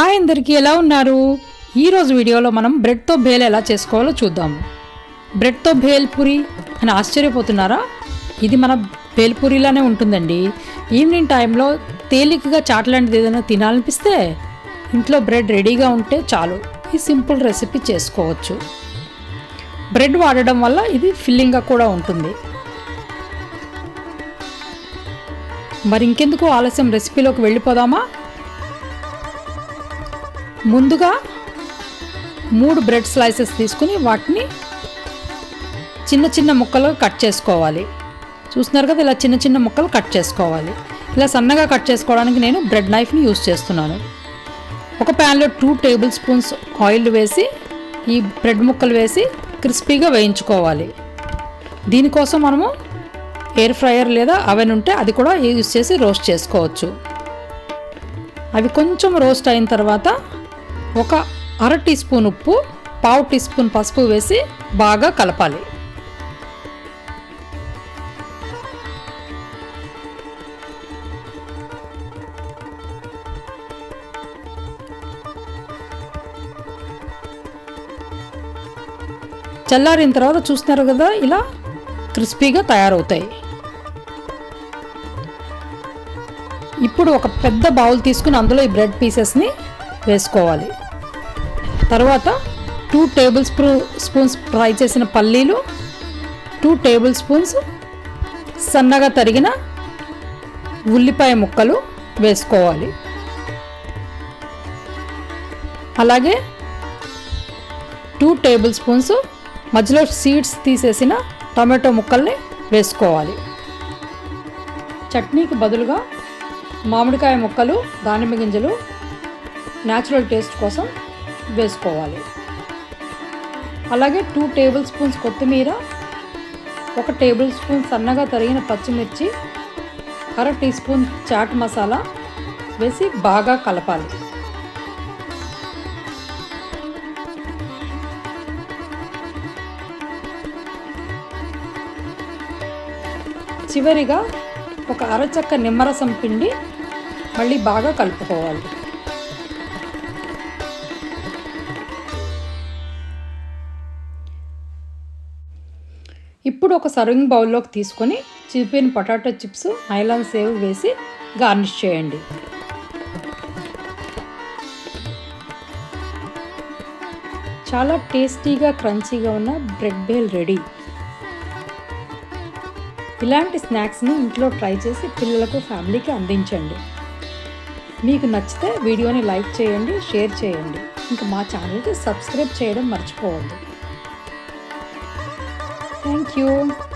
Hi అందరికీ ఎలా ఉన్నారు? ఈరోజు వీడియోలో మనం బ్రెడ్తో భేల్ ఎలా చేసుకోవాలో చూద్దాము బ్రెడ్తో భేల్ పూరి అని ఆశ్చర్యపోతున్నారా? ఇది మన భేల్పూరిలానే ఉంటుందండి. ఈవినింగ్ టైంలో తేలికగా చాట్ లాంటిది ఏదైనా తినాలనిపిస్తే ఇంట్లో బ్రెడ్ రెడీగా ఉంటే చాలు. ఈ సింపుల్ రెసిపీ చేసుకోవచ్చు. బ్రెడ్ వాడడం వల్ల ఇది ఫిల్లింగ్గా కూడా ఉంటుంది. మరి ఇంకెందుకు ఆలస్యం రెసిపీలోకి వెళ్ళిపోదామా? ముందుగా మూడు బ్రెడ్ స్లైసెస్ తీసుకుని వాటిని చిన్న చిన్న ముక్కలు కట్ చేసుకోవాలి. చూస్తున్నారు కదా ఇలా చిన్న చిన్న ముక్కలు కట్ చేసుకోవాలి. ఇలా సన్నగా కట్ చేసుకోవడానికి నేను బ్రెడ్ నైఫ్ని యూస్ చేస్తున్నాను. ఒక ప్యాన్లో టూ టేబుల్ స్పూన్స్ ఆయిల్ వేసి ఈ బ్రెడ్ ముక్కలు వేసి క్రిస్పీగా వేయించుకోవాలి. దీనికోసం మనము ఎయిర్ ఫ్రైయర్ లేదా అవెన్ ఉంటే అది కూడా యూజ్ చేసి రోస్ట్ చేసుకోవచ్చు. అవి కొంచెం రోస్ట్ అయిన తర్వాత ఒక అర టీ స్పూన్ ఉప్పు పావు టీ స్పూన్ పసుపు వేసి బాగా కలపాలి. చల్లారిన తర్వాత చూస్తున్నారు కదా ఇలా క్రిస్పీగా తయారవుతాయి. ఇప్పుడు ఒక పెద్ద బౌల్ తీసుకుని అందులో ఈ బ్రెడ్ పీసెస్ని వేసుకోవాలి. తర్వాత టూ టేబుల్ స్పూ స్పూన్స్ ఫ్రై చేసిన పల్లీలు టూ టేబుల్ స్పూన్స్ సన్నగా తరిగిన ఉల్లిపాయ ముక్కలు వేసుకోవాలి. అలాగే టూ టేబుల్ స్పూన్స్ మధ్యలో సీడ్స్ తీసేసిన టమాటో ముక్కల్ని వేసుకోవాలి. చట్నీకి బదులుగా మామిడికాయ ముక్కలు దానిమ్మ గింజలు న్యాచురల్ టేస్ట్ కోసం వేసుకోవాలి. అలాగే టూ టేబుల్ స్పూన్స్ కొత్తిమీర ఒక టేబుల్ స్పూన్ సన్నగా తరిగిన పచ్చిమిర్చి అర టీ స్పూన్ చాట్ మసాలా వేసి బాగా కలపాలి. చివరిగా ఒక అరచక్క నిమ్మరసం పిండి మళ్ళీ బాగా కలుపుకోవాలి. ఇప్పుడు ఒక సర్వింగ్ బౌల్లోకి తీసుకొని చిపిన పొటాటో చిప్స్ నైలాన్ సేవ్ వేసి గార్నిష్ చేయండి. చాలా టేస్టీగా క్రంచీగా ఉన్న బ్రెడ్ బేల్ రెడీ. ఇలాంటి స్నాక్స్ని ఇంట్లో ట్రై చేసి పిల్లలకు ఫ్యామిలీకి అందించండి. మీకు నచ్చితే వీడియోని లైక్ చేయండి షేర్ చేయండి. ఇంకా మా ఛానల్కి సబ్స్క్రైబ్ చేయడం మర్చిపోవద్దు. thank you.